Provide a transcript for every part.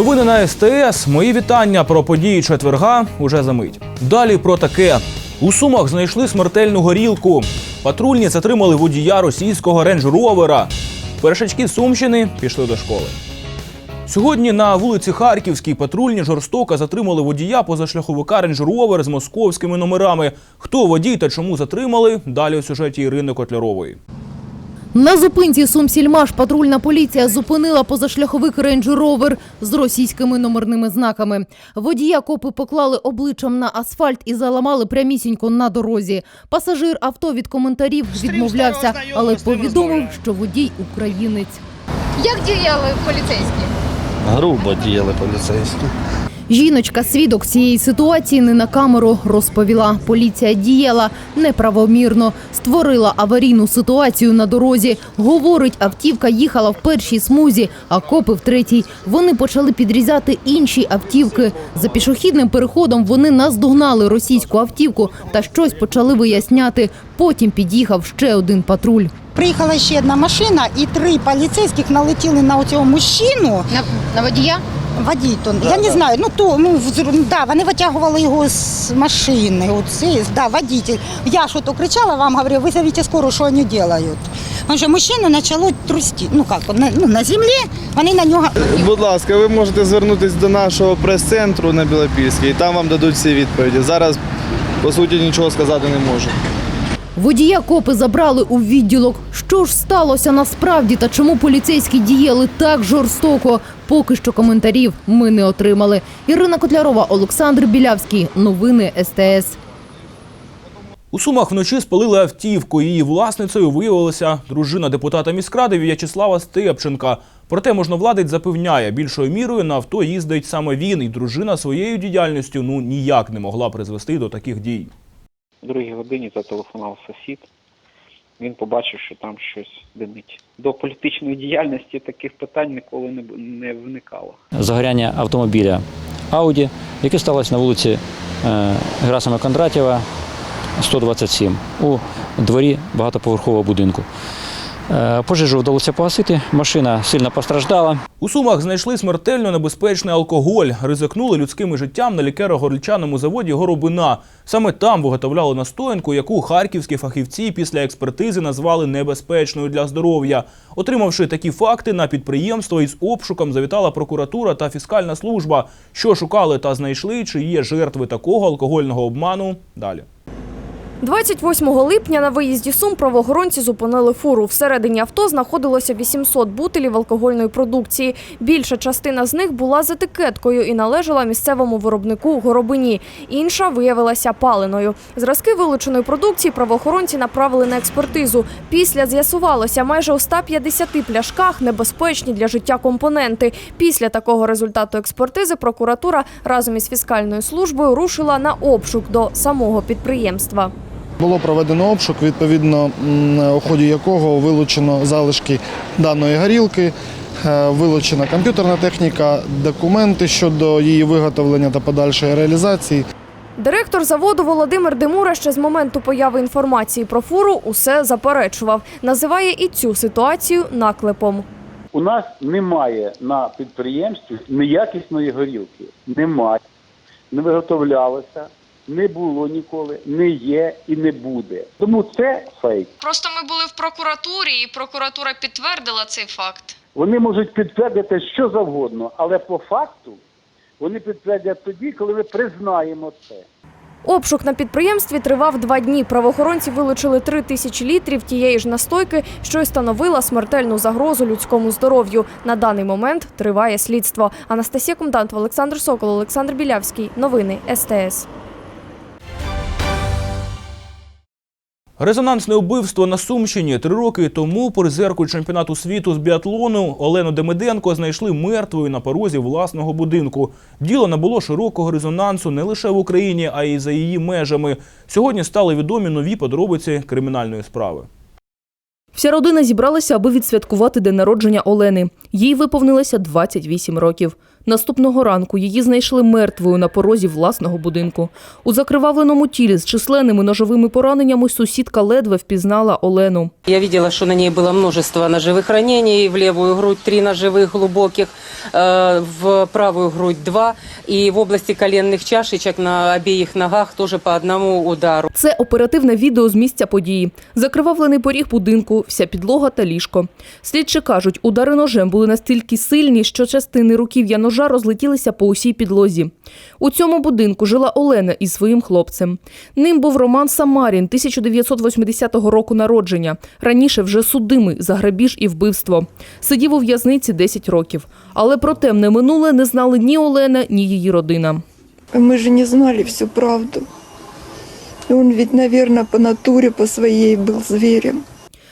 Новини на СТС. Мої вітання про події четверга уже за мить. Далі про таке. У Сумах знайшли смертельну горілку. Патрульні затримали водія російського рейндж-ровера. Першачки Сумщини пішли до школи. Сьогодні на вулиці Харківській патрульні жорстоко затримали водія позашляховика Rover з московськими номерами. Хто водій та чому затримали? Далі у сюжеті Ірини Котлярової. На зупинці Сумсільмаш патрульна поліція зупинила позашляховик Range Rover з російськими номерними знаками. Водія копи поклали обличчям на асфальт і заламали прямісінько на дорозі. Пасажир авто від коментарів відмовлявся, але повідомив, що водій українець. Як діяли поліцейські? Грубо діяли поліцейські. Жіночка, свідок цієї ситуації, не на камеру розповіла. Поліція діяла неправомірно, створила аварійну ситуацію на дорозі. Говорить, автівка їхала в першій смузі, а копи в третій. Вони почали підрізати інші автівки. За пішохідним переходом вони наздогнали російську автівку та щось почали виясняти. Потім під'їхав ще один патруль. Приїхала ще одна машина, і три поліцейських налетіли на цього мужчину. На, на водія? Водій то я не знаю. Ну то ну да, вони витягували його з машини. Оце да, водитель. Я що то кричала вам, говорю, визовіть скору, що вони роблять. Тому що мужчину почало трусти. Ну як, на, ну, на землі вони на нього Будь ласка, ви можете звернутися до нашого прес-центру на Білопільській, і там вам дадуть всі відповіді. Зараз, по суті, нічого сказати не можу. Водія копи забрали у відділок. Що ж сталося насправді та чому поліцейські діяли так жорстоко? Поки що коментарів ми не отримали. Ірина Котлярова, Олександр Білявський. Новини СТС. У Сумах вночі спалили автівку. Її власницею виявилася дружина депутата міськради В'ячеслава Степченка. Проте можновладець запевняє, більшою мірою на авто їздить саме він, і дружина своєю діяльністю ну ніяк не могла призвести до таких дій. О другій годині зателефонував сусід. Він побачив, що там щось димить. До політичної діяльності таких питань ніколи не, не виникало. загоряння автомобіля Ауді, яке сталося на вулиці е, Герасима Кондратєва, 127, у дворі багатоповерхового будинку. Е, Пожежу вдалося погасити, машина сильно постраждала. У Сумах знайшли смертельно небезпечний алкоголь. Ризикнули людським життям на лікеро-горільчаному заводі Горобина. Саме там виготовляли настоянку, яку харківські фахівці після експертизи назвали небезпечною для здоров'я. Отримавши такі факти, на підприємство із обшуком завітала прокуратура та фіскальна служба. Що шукали та знайшли, чи є жертви такого алкогольного обману. Далі. 28 липня на виїзді Сум правоохоронці зупинили фуру. Всередині авто знаходилося 800 бутилів алкогольної продукції. Більша частина з них була з етикеткою і належала місцевому виробнику Горобині. Інша виявилася паленою. Зразки вилученої продукції правоохоронці направили на експертизу. Після з'ясувалося, майже у 150 пляшках небезпечні для життя компоненти. Після такого результату експертизи прокуратура разом із фіскальною службою рушила на обшук до самого підприємства. Було проведено обшук, відповідно у ході якого вилучено залишки даної горілки, е, вилучена комп'ютерна техніка, документи щодо її виготовлення та подальшої реалізації. Директор заводу Володимир Демура ще з моменту появи інформації про фуру усе заперечував. Називає і цю ситуацію наклепом. У нас немає на підприємстві неякісної горілки. Немає, не виготовлялося, не було ніколи, не є і не буде. Тому це фейк. Просто ми були в прокуратурі, і прокуратура підтвердила цей факт. Вони можуть підтвердити що завгодно, але по факту вони підтвердять тоді, коли ми признаємо це. Обшук на підприємстві тривав два дні. Правоохоронці вилучили три тисячі літрів тієї ж настойки, що й становила смертельну загрозу людському здоров'ю. На даний момент триває слідство. Анастасія Комдант, Олександр Сокол, Олександр Білявський. Новини СТС. Резонансне вбивство на Сумщині три роки тому призерку чемпіонату світу з біатлону Олену Демиденко знайшли мертвою на порозі власного будинку. Діло набуло широкого резонансу не лише в Україні, а й за її межами. Сьогодні стали відомі нові подробиці кримінальної справи. Вся родина зібралася, аби відсвяткувати день народження Олени. Їй виповнилося 28 років. Наступного ранку її знайшли мертвою на порозі власного будинку. У закривавленому тілі з численними ножовими пораненнями сусідка ледве впізнала Олену. Я видела, что на ней было множество ножевых ранений. В левую грудь три ножевых глубоких, э, в правую грудь два. И в области коленных чашечек на обеих ногах тоже по одному удару. Це оперативне відео з місця події. Закривавлений поріг будинку, вся підлога та ліжко. Слідчі кажуть, удари ножем були настільки сильні, що частини руків'я ножа розлетілися по усій підлозі. У цьому будинку жила Олена із своїм хлопцем. Ним був Роман Самарін, 1980 року народження. Раніше вже судимий за грабіж і вбивство. Сидів у в'язниці 10 років. Але про темне минуле не знали ні Олена, ні її родина. Мы же не знали всю правду. Он ведь, по натуре, по своей был зверем.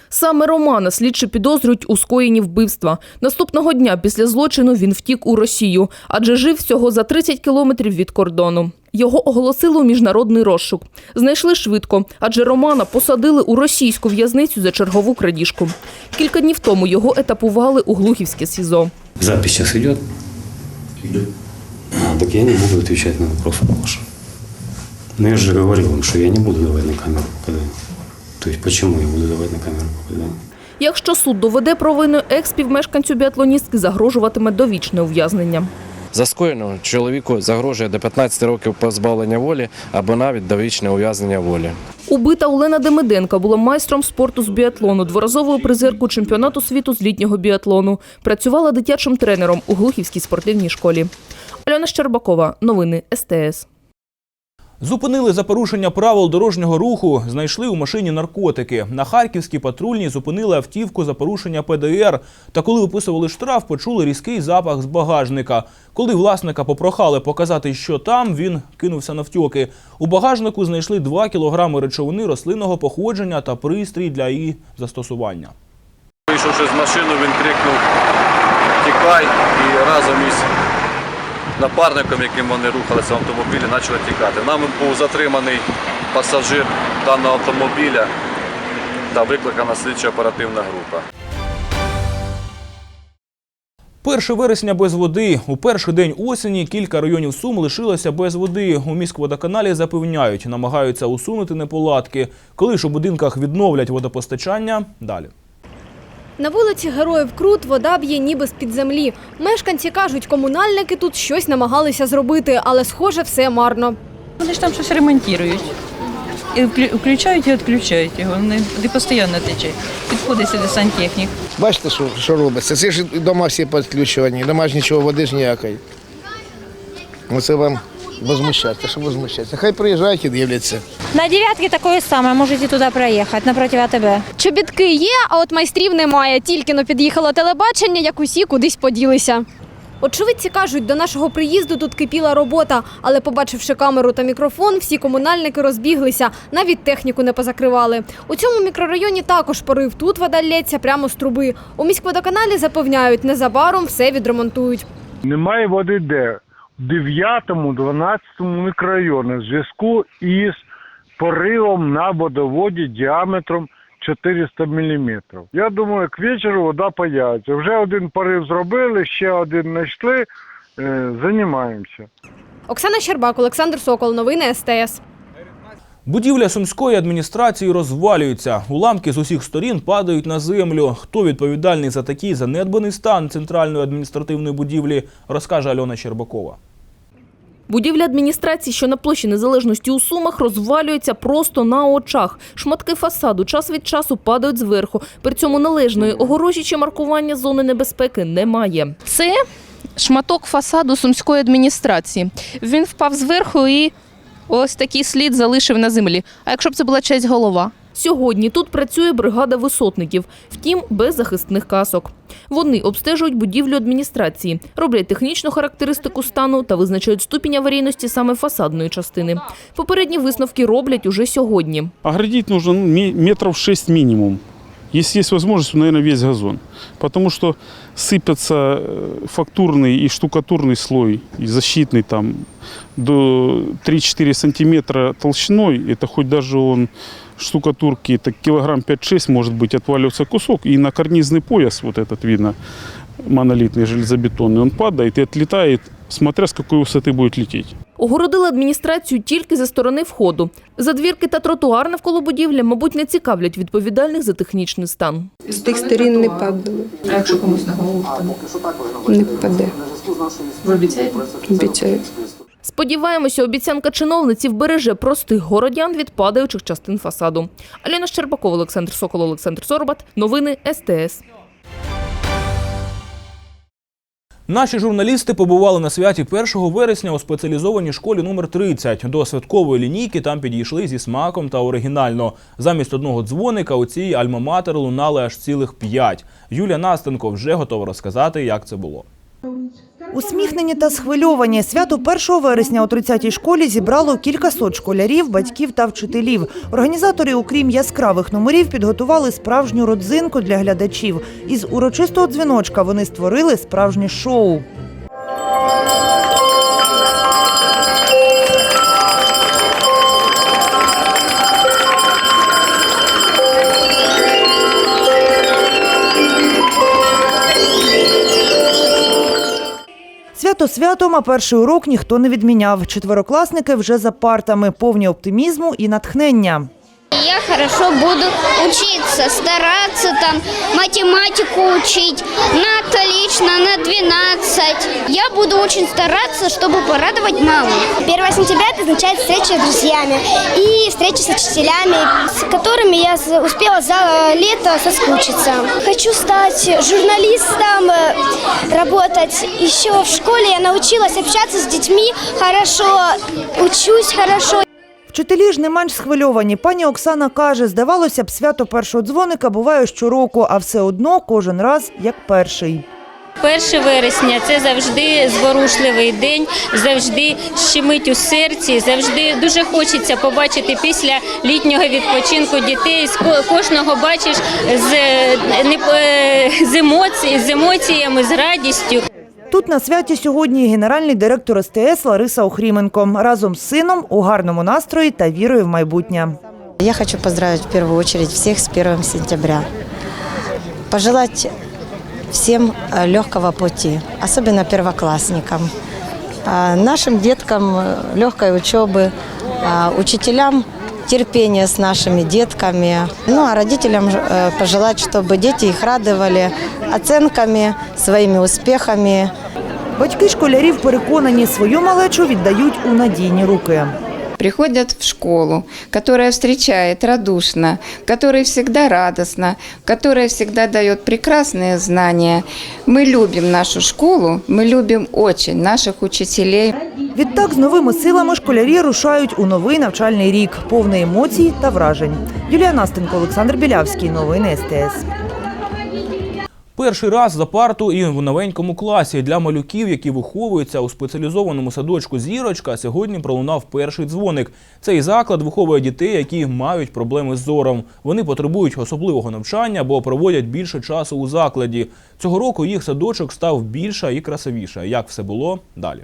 Саме Романа слідчі підозрюють у скоєнні вбивства. Наступного дня після злочину він втік у Росію, адже жив всього за 30 кілометрів від кордону. Його оголосили у міжнародний розшук. Знайшли швидко, адже Романа посадили у російську в'язницю за чергову крадіжку. Кілька днів тому його етапували у Глухівське СІЗО. Запись сейчас идет? Идет. А, так я не буду отвечать на вопросы ваши. Но я же говорил вам, что я не буду давать на камеру То есть почему я буду давать на камеру попадания? Якщо суд доведе провину, екс-співмешканцю біатлоністки загрожуватиме довічне ув'язнення. За скоєно чоловіку загрожує до 15 років позбавлення волі або навіть довічне ув'язнення волі. Убита Олена Демиденка була майстром спорту з біатлону, дворазовою призеркою чемпіонату світу з літнього біатлону. Працювала дитячим тренером у Глухівській спортивній школі. Альона Щербакова, новини СТС. Зупинили за порушення правил дорожнього руху, знайшли у машині наркотики. На Харківській патрульній зупинили автівку за порушення ПДР. Та коли виписували штраф, почули різкий запах з багажника. Коли власника попрохали показати, що там, він кинувся навтьоки. У багажнику знайшли 2 кілограми речовини рослинного походження та пристрій для її застосування. Вийшовши з машини, він крикнув Тікай і разом із напарником, яким вони рухалися в автомобілі, почали тікати. Нами був затриманий пасажир даного автомобіля та викликана слідчо оперативна група. 1 вересня без води. У перший день осені кілька районів Сум лишилося без води. У міськводоканалі запевняють, намагаються усунути неполадки. Коли ж у будинках відновлять водопостачання, далі. На вулиці Героїв Крут вода б'є ніби з-під землі. Мешканці кажуть, комунальники тут щось намагалися зробити, але схоже, все марно. Вони ж там щось ремонтують. І включають і відключають його. Не, не постійно тече. Підходить сюди сантехнік. Бачите, що, що робиться? Це ж дома всі підключені, дома ж нічого, води ж ніякої. Оце вам возмущаться, що возмущаться. Хай приїжджають і дивляться. На девятке такое самое, можете туда проехать, напротив АТБ. Чобітки є, а от майстрів немає. Тільки но під'їхало телебачення, як усі кудись поділися. Очевидці кажуть, до нашого приїзду тут кипіла робота, але побачивши камеру та мікрофон, всі комунальники розбіглися, навіть техніку не позакривали. У цьому мікрорайоні також порив. Тут вода лється прямо з труби. У міськводоканалі запевняють, незабаром все відремонтують. Немає води де? В 9-12 мікрорайоні в зв'язку із поривом на водоводі діаметром 400 мм. Я думаю, к вечору вода появиться. Вже один порив зробили, ще один знайшли, е, займаємося. Оксана Щербак, Олександр Сокол. Новини СТС. Будівля сумської адміністрації розвалюється. Уламки з усіх сторін падають на землю. Хто відповідальний за такий занедбаний стан центральної адміністративної будівлі, розкаже Альона Щербакова. Будівля адміністрації, що на площі Незалежності у Сумах, розвалюється просто на очах. Шматки фасаду час від часу падають зверху. При цьому належної огорожі чи маркування зони небезпеки немає. Це шматок фасаду сумської адміністрації. Він впав зверху і ось такий слід залишив на землі. А якщо б це була честь голова? Сьогодні тут працює бригада висотників, втім без захисних касок. Вони обстежують будівлю адміністрації, роблять технічну характеристику стану та визначають ступінь аварійності саме фасадної частини. Попередні висновки роблять уже сьогодні. А градіть ну, ме- метров 6 минимум. Если есть возможность, то, наверное, весь газон. Потому что сыпется э, фактурный и штукатурный слой, и защитный там до 3-4 сантиметра толщиной. Это хоть даже он штукатурки, так килограмм 5-6 может быть отваливаться кусок, и на карнизный пояс, вот этот видно, монолитный железобетонный, он падает и отлетает, смотря с какой высоты будет лететь. Огородили адміністрацію тільки зі сторони входу. Задвірки та тротуар навколо будівлі, мабуть, не цікавлять відповідальних за технічний стан. З тих сторін не падало. А якщо комусь на голову впаде? Не впаде. Ви обіцяєте? Обіцяю. Сподіваємося, обіцянка чиновниці вбереже простих городян від падаючих частин фасаду. Аліна Щербакова, Олександр Сокол, Олександр Сорбат. Новини СТС. Наші журналісти побували на святі 1 вересня у спеціалізованій школі номер 30. До святкової лінійки там підійшли зі смаком та оригінально. Замість одного дзвоника у цій альма-матер лунали аж цілих п'ять. Юлія Настенко вже готова розказати, як це було. Усміхнені та схвильовані. Свято 1 вересня у 30-й школі зібрало кількасот школярів, батьків та вчителів. Організатори, окрім яскравих номерів, підготували справжню родзинку для глядачів. Із урочистого дзвіночка вони створили справжнє шоу. Свято святом, а перший урок ніхто не відміняв. Четверокласники вже за партами, повні оптимізму і натхнення. Я хорошо буду учиться, стараться там, математику учить на отлично, на 12. Я буду очень стараться, чтобы порадовать маму. 1 сентября это означает встреча с друзьями и встреча с учителями, с которыми я успела за лето соскучиться. Хочу стать журналистом, э, работать. Еще в школе я научилась общаться с детьми хорошо, учусь хорошо. Вчителі ж не менш схвильовані. Пані Оксана каже, здавалося б, свято першого дзвоника буває щороку, а все одно кожен раз як перший. 1 вересня це завжди зворушливий день, завжди щемить у серці, завжди дуже хочеться побачити після літнього відпочинку дітей. Кожного бачиш з, е, е, з емоціями, з радістю. Тут на святі сьогодні генеральний директор СТС Лариса Охріменко разом з сином у гарному настрої та вірою в майбутнє. Я хочу поздравить в первую очередь всех с 1 сентября. Пожелать всем э, легкого пути, особенно первоклассникам, А нашим деткам э, легкой учебы, а учителям терпения с нашими детками. Ну а родителям э, пожелать, чтобы дети их радовали оценками, своими успехами. Батьки школярів переконані, свою малечу віддають у надійні руки приходят в школу, которая встречает радушно, которая всегда радостна, которая всегда дает прекрасные знания. Мы любим нашу школу, мы любим очень наших учителей. Відтак з новими силами школярі рушають у новий навчальний рік, повний емоцій та вражень. Юлія Настенко, Олександр Білявський. Новини СТС. Перший раз за парту і в новенькому класі для малюків, які виховуються у спеціалізованому садочку Зірочка, сьогодні пролунав перший дзвоник. Цей заклад виховує дітей, які мають проблеми з зором. Вони потребують особливого навчання, бо проводять більше часу у закладі. Цього року їх садочок став більша і красивіша. Як все було далі?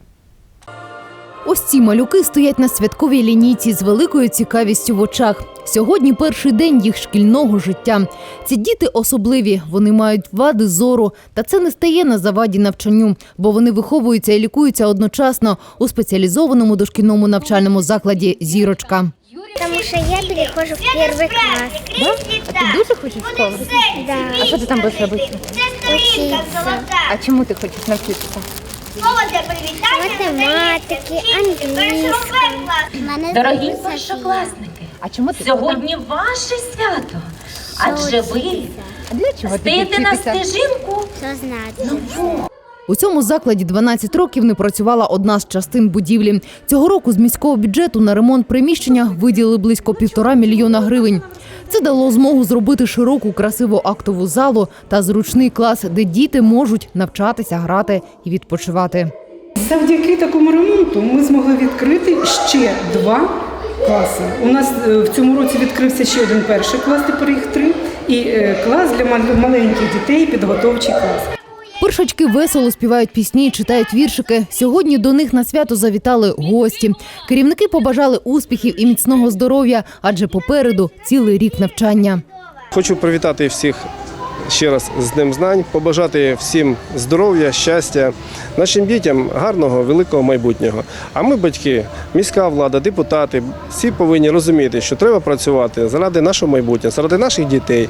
Ось ці малюки стоять на святковій лінійці з великою цікавістю в очах. Сьогодні перший день їх шкільного життя. Ці діти особливі, вони мають вади зору, та це не стає на заваді навчанню, бо вони виховуються і лікуються одночасно у спеціалізованому дошкільному навчальному закладі Зірочка. Потому что я перехожу в первый класс. Да? А ти дуже хочеш в школу? Да. А що ти там будеш робити? Учиться. А чому ти хочеш навчитися? Математики, англійська. Дорогі першокласники, а чому ти сьогодні ваше свято? Адже ви для чого стаєте на стежинку. Що знати? У цьому закладі 12 років не працювала одна з частин будівлі. Цього року з міського бюджету на ремонт приміщення виділили близько півтора мільйона гривень. Це дало змогу зробити широку красиву актову залу та зручний клас, де діти можуть навчатися, грати і відпочивати. Завдяки такому ремонту ми змогли відкрити ще два класи. У нас е, в цьому році відкрився ще один перший клас, тепер їх три, і е, клас для маленьких дітей, підготовчий клас. Першачки весело співають пісні, читають віршики. Сьогодні до них на свято завітали гості. Керівники побажали успіхів і міцного здоров'я, адже попереду цілий рік навчання. Хочу привітати всіх ще раз з Днем знань, побажати всім здоров'я, щастя, нашим дітям гарного, великого майбутнього. А ми, батьки, міська влада, депутати, всі повинні розуміти, що треба працювати заради нашого майбутнього, заради наших дітей.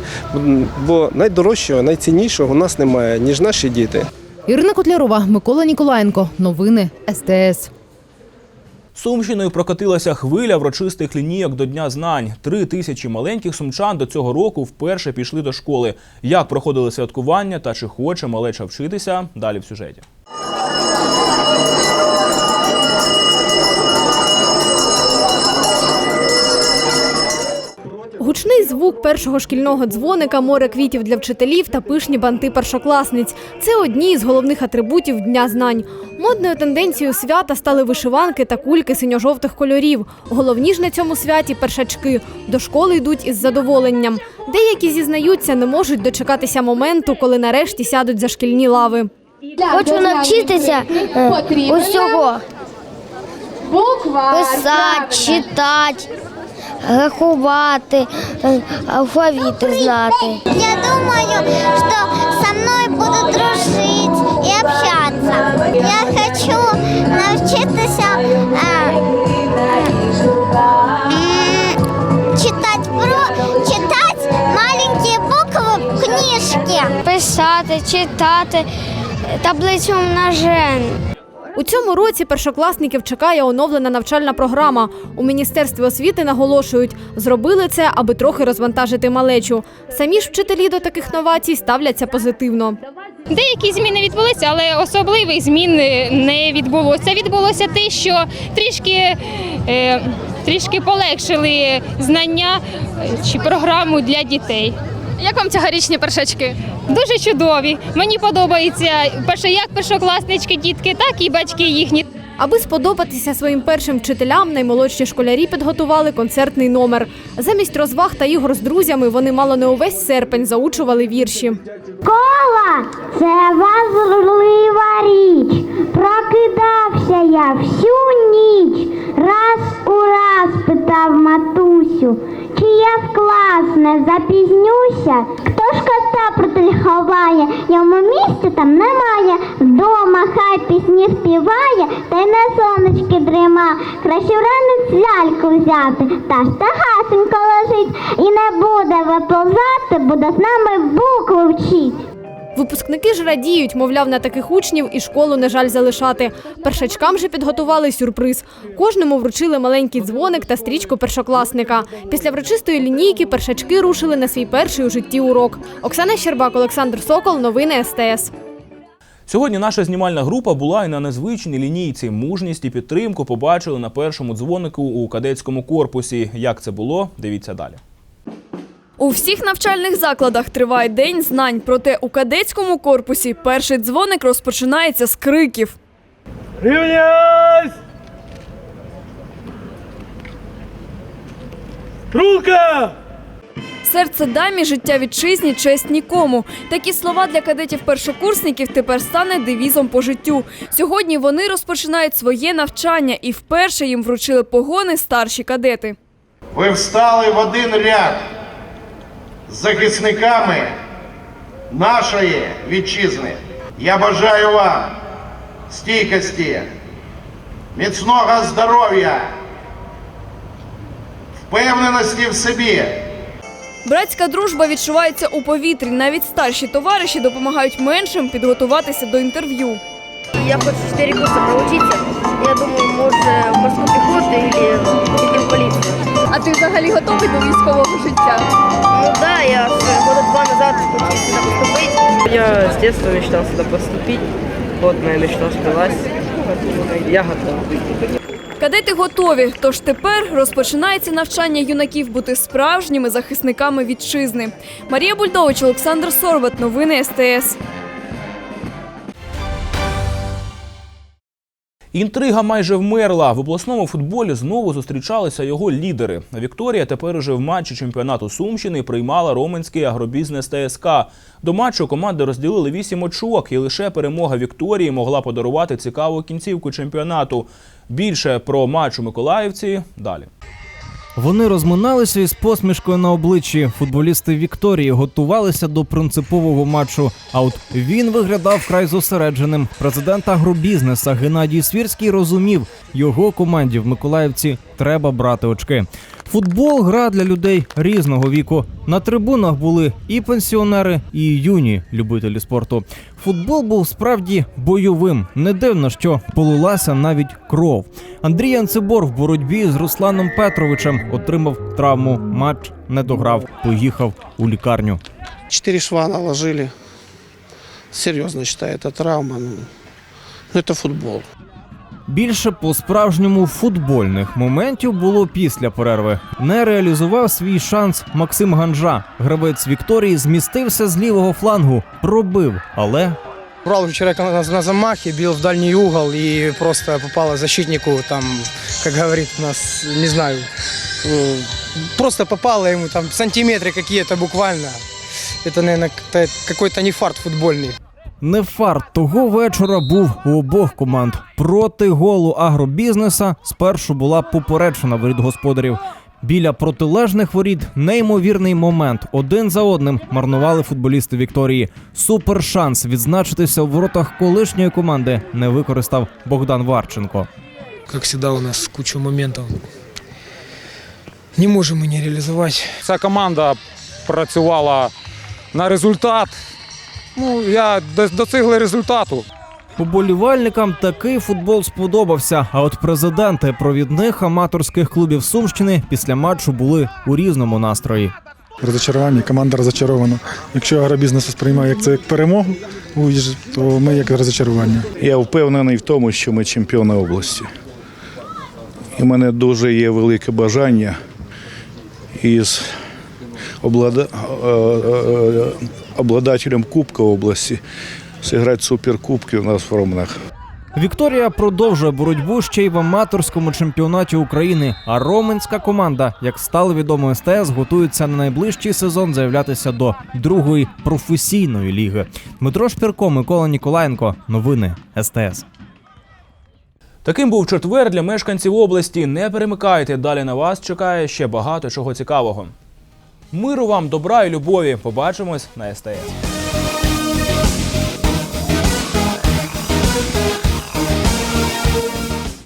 Бо найдорожчого, найціннішого у нас немає, ніж наші діти. Ірина Котлярова, Микола Ніколаєнко. Новини СТС. Сумщиною прокотилася хвиля врочистих лінійок до Дня знань. Три тисячі маленьких сумчан до цього року вперше пішли до школи. Як проходили святкування та чи хоче малеча вчитися? Далі в сюжеті. Гучний звук першого шкільного дзвоника, море квітів для вчителів та пишні банти першокласниць це одні із головних атрибутів Дня знань. Модною тенденцією свята стали вишиванки та кульки синьо-жовтих кольорів. Головні ж на цьому святі першачки. До школи йдуть із задоволенням. Деякі зізнаються, не можуть дочекатися моменту, коли нарешті сядуть за шкільні лави. Хочу навчитися е, усього. Писати, читати, рахувати, е, алфавіти знати. Я думаю, что читати, таблицю множин. У цьому році першокласників чекає оновлена навчальна програма. У міністерстві освіти наголошують, зробили це, аби трохи розвантажити малечу. Самі ж вчителі до таких новацій ставляться позитивно. Деякі зміни відбулися, але особливих змін не відбулося. Відбулося те, що трішки, е, трішки полегшили знання чи програму для дітей. Як вам цьогорічні першачки? Дуже чудові. Мені подобається перше, як першокласнички, дітки, так і батьки їхні. Аби сподобатися своїм першим вчителям, наймолодші школярі підготували концертний номер. Замість розваг та ігор з друзями вони мало не увесь серпень заучували вірші. Школа – це важлива річ. Прокидався я всю ніч. Раз у раз питав матусю, чи я в клас не запізнюся. Хто ж кота проти ховає, йому місця там немає. Вдома хай пісні співає, та на сонечки дрима. Краще вранець ляльку взяти, та ж та гасенько лежить. І не буде виповзати, буде з нами букви вчить. Випускники ж радіють, мовляв, на таких учнів і школу не жаль залишати. Першачкам же підготували сюрприз. Кожному вручили маленький дзвоник та стрічку першокласника. Після врочистої лінійки першачки рушили на свій перший у житті урок. Оксана Щербак, Олександр Сокол. Новини СТС. Сьогодні наша знімальна група була і на незвичній лінійці. Мужність і підтримку побачили на першому дзвонику у кадетському корпусі. Як це було? Дивіться далі. У всіх навчальних закладах триває день знань. Проте у кадетському корпусі перший дзвоник розпочинається з криків. Рівнясь! Рука! Серце дамі, життя вітчизні, честь нікому. Такі слова для кадетів-першокурсників тепер стане девізом по життю. Сьогодні вони розпочинають своє навчання і вперше їм вручили погони старші кадети. Ви встали в один ряд з захисниками нашої вітчизни. Я бажаю вам стійкості, міцного здоров'я, впевненості в собі. Братська дружба відчувається у повітрі. Навіть старші товариші допомагають меншим підготуватися до інтерв'ю. Я хочу 4 курса проучиться. Я думаю, може в морську піхоту або в поліцію. А ти взагалі готовий до військового життя? Ну да, я года два назад хотів сюди поступити. Я с детства мечтал сюда поступить. Вот моя мечта сбылась. Я готов. Кадети готові, тож тепер розпочинається навчання юнаків бути справжніми захисниками вітчизни. Марія Бульдович, Олександр Сорват. Новини СТС. Інтрига майже вмерла. В обласному футболі знову зустрічалися його лідери. Вікторія тепер уже в матчі чемпіонату Сумщини приймала Роменський агробізнес ТСК. До матчу команди розділили вісім очок, і лише перемога Вікторії могла подарувати цікаву кінцівку чемпіонату. Більше про матч у Миколаївці далі. Вони розминалися із посмішкою на обличчі. Футболісти Вікторії готувалися до принципового матчу. А от він виглядав вкрай зосередженим. Президент агробізнеса Геннадій Свірський розумів, його команді в Миколаївці треба брати очки. Футбол гра для людей різного віку. На трибунах були і пенсіонери, і юні любителі спорту. Футбол був справді бойовим. Не дивно, що полилася навіть кров. Андрій Анцибор в боротьбі з Русланом Петровичем отримав травму. Матч не дограв, поїхав у лікарню. Четыре шва наложили. Серьезно считаю, это травма. Ну, ну, это футбол. Більше по-справжньому футбольних моментів було після перерви. Не реалізував свій шанс Максим Ганжа. Гравець Вікторії змістився з лівого флангу, пробив, але Брал человека на, на замахе, бил в дальний угол и просто попало защитнику, там, как говорит у нас, не знаю, э, просто попало ему там сантиметры какие-то буквально. Это, наверное, какой-то не фарт футбольный. не фарт того вечора був у обох команд. Проти голу агробізнеса спершу була попереджена воріт господарів. Біля протилежних воріт неймовірний момент. Один за одним марнували футболісти Вікторії. Супершанс відзначитися в воротах колишньої команди не використав Богдан Варченко. как всегда, у нас куча моментов. Не можем мы не реализовать. Ця команда працювала на результат. Ну, я до- достигли результату. Уболівальникам такий футбол сподобався. А от президенти провідних аматорських клубів Сумщини після матчу були у різному настрої. Розочарування, команда розочарована. Якщо агробізнес сприймає як це як перемогу, то ми як розочарування. Я впевнений в тому, що ми чемпіони області. І в мене дуже є велике бажання із облада... обладателем Кубка області зіграти суперкубки у нас в Ромнах. Вікторія продовжує боротьбу ще й в аматорському чемпіонаті України. А роменська команда, як стало відомо СТС, готується на найближчий сезон заявлятися до другої професійної ліги. Дмитро Шпірко, Микола Ніколаєнко. Новини СТС. Таким був четвер для мешканців області. Не перемикайте. Далі на вас чекає ще багато чого цікавого. Миру вам, добра і любові. Побачимось на СТС.